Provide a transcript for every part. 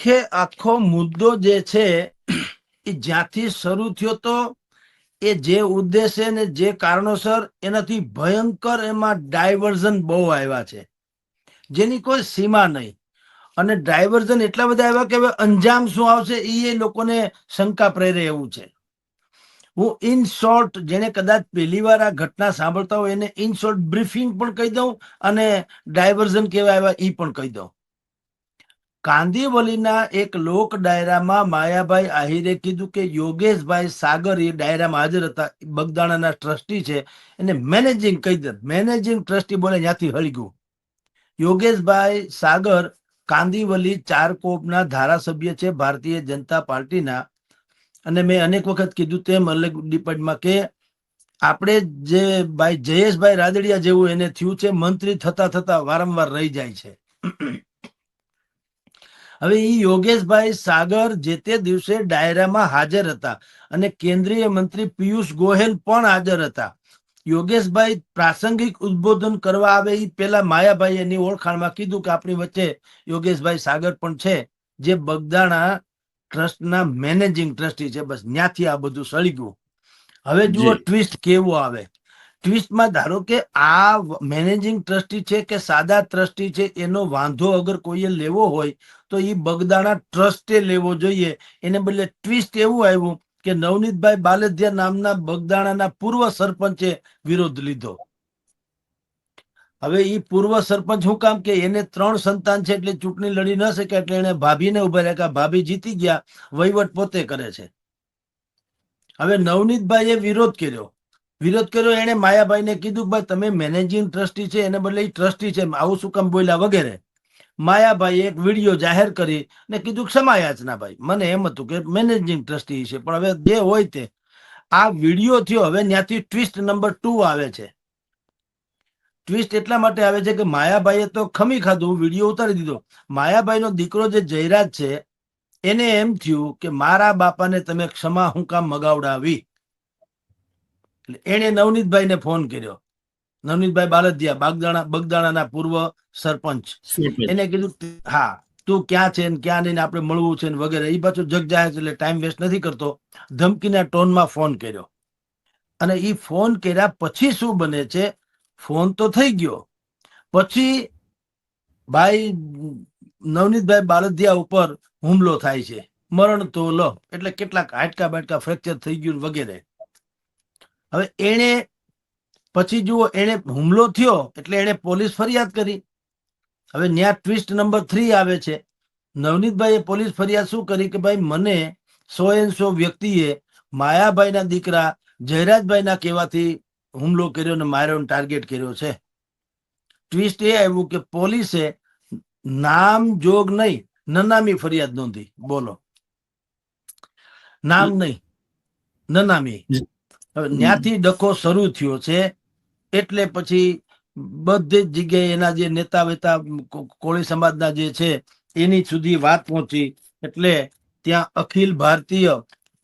આખે આખો મુદ્દો જે છે, એ જ્યાંથી શરૂ થયો તો, એ જે ઉદ્દેશે ને જે કારણોસર એનાથી ભયંકર એમાં ડાયવર્ઝન બહુ આવ્યા છે. જેની કોઈ સીમા નહીં. અને ડાયવર્ઝન એટલા બધા આવ્યા કે હવે અંજામ શું આવશે એ લોકોને શંકા પ્રેરે એવું છે. હું ઇન શોર્ટ જેને કદાચ પહેલી વાર આ ઘટના સાંભળતા હોય એને ઇન શોર્ટ બ્રીફિંગ પણ કહી દઉં અને ડાયવર્ઝન કેવા આવ્યા એ પણ કહી દઉં. કાંદીવલીના એક લોક ડાયરામાં માયાભાઈ આહિરે કીધું કે યોગેશભાઈ સાગર એ ડાયરામાં હાજર હતા. બગદાણાના ટ્રસ્ટી છે. એને મેનેજિંગ કહી દે. મેનેજિંગ ટ્રસ્ટી બોલે ત્યાંથી હળગ્યું યોગેશભાઈ સાગર કાંદીવલી ચારકોપના ધારાસભ્ય છે, ભારતીય જનતા પાર્ટીના. અને મેં અનેક વખત કીધું તેમ અલગ ડિપાર્ટમાં કે આપણે જે ભાઈ જયેશભાઈ રાદડિયા જેવું એને થયું છે, મંત્રી થતા થતા વારંવાર રહી જાય છે. હવે એ યોગેશભાઈ સાગર જે તે દિવસે ડાયરામાં હાજર હતા અને કેન્દ્રીય મંત્રી પિયુષ ગોહેલ પણ હાજર હતા. યોગેશભાઈ પ્રાસંગિક ઉદ્બોધન કરવા આવે એ પેલા માયાભાઈ એની ઓળખાણમાં કીધું કે આપણી વચ્ચે યોગેશભાઈ સાગર પણ છે જે બગદાણા ટ્રસ્ટના મેનેજિંગ ટ્રસ્ટી છે બસ ત્યાંથી આ બધું સળી ગયું હવે જુઓ ટ્વિસ્ટ કેવો આવે. ટ્વિસ્ટમાં ધારો કે આ મેનેજિંગ ટ્રસ્ટી છે કે સાદા ટ્રસ્ટી છે, એનો વાંધો અગર કોઈએ લેવો હોય, તો એ બગદાણા ટ્રસ્ટે લેવો જોઈએ. એને બદલે ટ્વિસ્ટ એવું આવ્યું કે નવનીતભાઈ બાલધ્યા નામના બગદાણાના પૂર્વ સરપંચે વિરોધ લીધો. હવે એ પૂર્વ સરપંચ શું કામ કે એને ત્રણ સંતાન છે એટલે ચૂંટણી લડી ન શકે એટલે એને ભાભીને ઊભા રાખ્યા ભાભી જીતી ગયા, વહીવટ પોતે કરે છે. હવે નવનીતભાઈએ વિરોધ કર્યો. વિરોધ કર્યો એને માયાભાઈને કીધું ભાઈ, તમે મેનેજિંગ ટ્રસ્ટી છે, એને બદલે ટ્રસ્ટી છે, આવું શું કામ બોલ્યા વગેરે. માયાભાઈએ એક વીડિયો જાહેર કરી ને કીધું કે ક્ષમાયાચના ભાઈ. મને એમ હતું કે મેનેજિંગ ટ્રસ્ટી છે, પણ હવે જે હોય તે. આ વીડિયો થયો હવે ત્યાંથી ટ્વિસ્ટ નંબર ટુ આવે છે. ટ્વિસ્ટ એટલા માટે આવે છે કે, માયાભાઈએ તો ખમી ખાધું, વીડિયો ઉતારી દીધો. માયાભાઈનો દીકરો જે જયરાજ છે, એને એમ થયું કે, મારા બાપાને તમે ક્ષમા હું કામ મગાવડાવી. એણે નવનીતભાઈને ફોન કર્યો. નવનીતભાઈ બાલદિયા બાગદાણા બગદાણાના પૂર્વ સરપંચ. એને કીધું હા તું ક્યાં છે ને ક્યાં નહીં આપણે મળવું છે ને વગેરે. એ પાછું જગ જાય છે એટલે ટાઈમ વેસ્ટ નથી કરતો. ધમકીના ટોનમાં ફોન કર્યો. અને એ ફોન કર્યા પછી શું બને છે? ફોન તો થઈ ગયો. પછી ભાઈ નવનીતભાઈ બાલદિયા ઉપર હુમલો થાય છે. મરણ તો લો. એટલે કેટલાક હાડકા બાટકા ફ્રેક્ચર થઈ ગયું વગેરે. હવે એણે પછી જુઓ એને હુમલો થયો એટલે એણે પોલીસ ફરિયાદ કરી. હવે ન્યા ટ્વિસ્ટ નંબર થ્રી આવે છે. નવનીતભાઈએ પોલીસ ફરિયાદ શું કરી કે ભાઈ મને સો એન સો વ્યક્તિએ માયાભાઈના દીકરા જયરાજભાઈના કહેવાથી હુમલો કર્યો અને માર્યો ટાર્ગેટ કર્યો છે. ટ્વિસ્ટ એ આવ્યું કે પોલીસે નામ જોગ નહીં નનામી ફરિયાદ નોંધી. બોલો. નામ નહીં નનામી. ત્યાંથી ડખો શરૂ થયો છે એટલે પછી બધી જ જગ્યાએ એના જે નેતા વેતા કોળી સમાજના જે છે એની સુધી વાત પહોંચી. એટલે ત્યાં અખિલ ભારતીય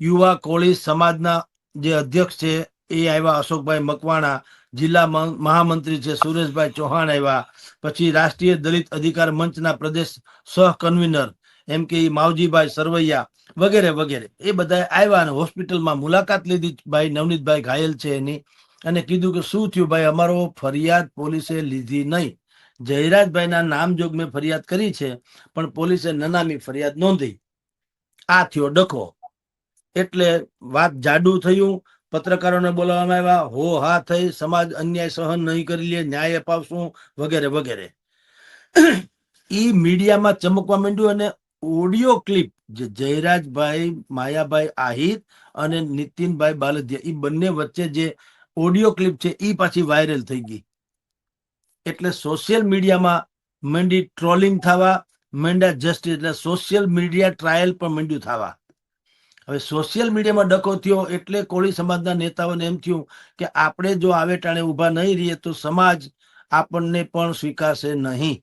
યુવા કોળી સમાજના જે અધ્યક્ષ છે એ આવ્યા અશોકભાઈ મકવાણા જિલ્લા મહામંત્રી છે સુરેશભાઈ ચૌહાણ આવ્યા. પછી રાષ્ટ્રીય દલિત અધિકાર મંચના પ્રદેશ સહ કન્વીનર એમ કે માવજીભાઈ સરવૈયા વગેરે વગેરે. એ બધા આવ્યા અને હોસ્પિટલમાં મુલાકાત લીધી. ભાઈ નવનીતભાઈ ઘાયલ છે એની. અને કીધું કે શું થયું? ભાઈ, અમારો ફરિયાદ પોલીસે લીધી નહીં. જયરાજભાઈના નામજોગ મેં ફરિયાદ કરી છે, પણ પોલીસે નનામી ફરિયાદ નોંધી. આ થયો ડખો. એટલે વાત જાડુ થયું. પત્રકારોને બોલાવવામાં આવ્યા, હો, હા, થઈ. સમાજ અન્યાય સહન નહીં કરી લે, ન્યાય અપાવશું, વગેરે વગેરે. ઈ મીડિયામાં ચમકવા માંડ્યું અને ઓડિયો ક્લિપ જે જયરાજભાઈ, માયાભાઈ આહિર અને નીતિનભાઈ બાલદિયા એ બંને વચ્ચે જે ઓડિયો ક્લિપ છે એ પાછી વાયરલ થઈ ગઈ. એટલે સોશિયલ મીડિયામાં મંડી ટ્રોલિંગ થવા મંડ્યા જસ્ટિસ, એટલે સોશિયલ મીડિયા ટ્રાયલ પણ મંડ્યું થવા. હવે સોશિયલ મીડિયામાં ડકો થયો એટલે કોળી સમાજના નેતાઓને એમ થયું કે આપણે જો આવે ટાણે ઊભા નહીં રહીએ તો સમાજ આપણને પણ સ્વીકારશે નહીં.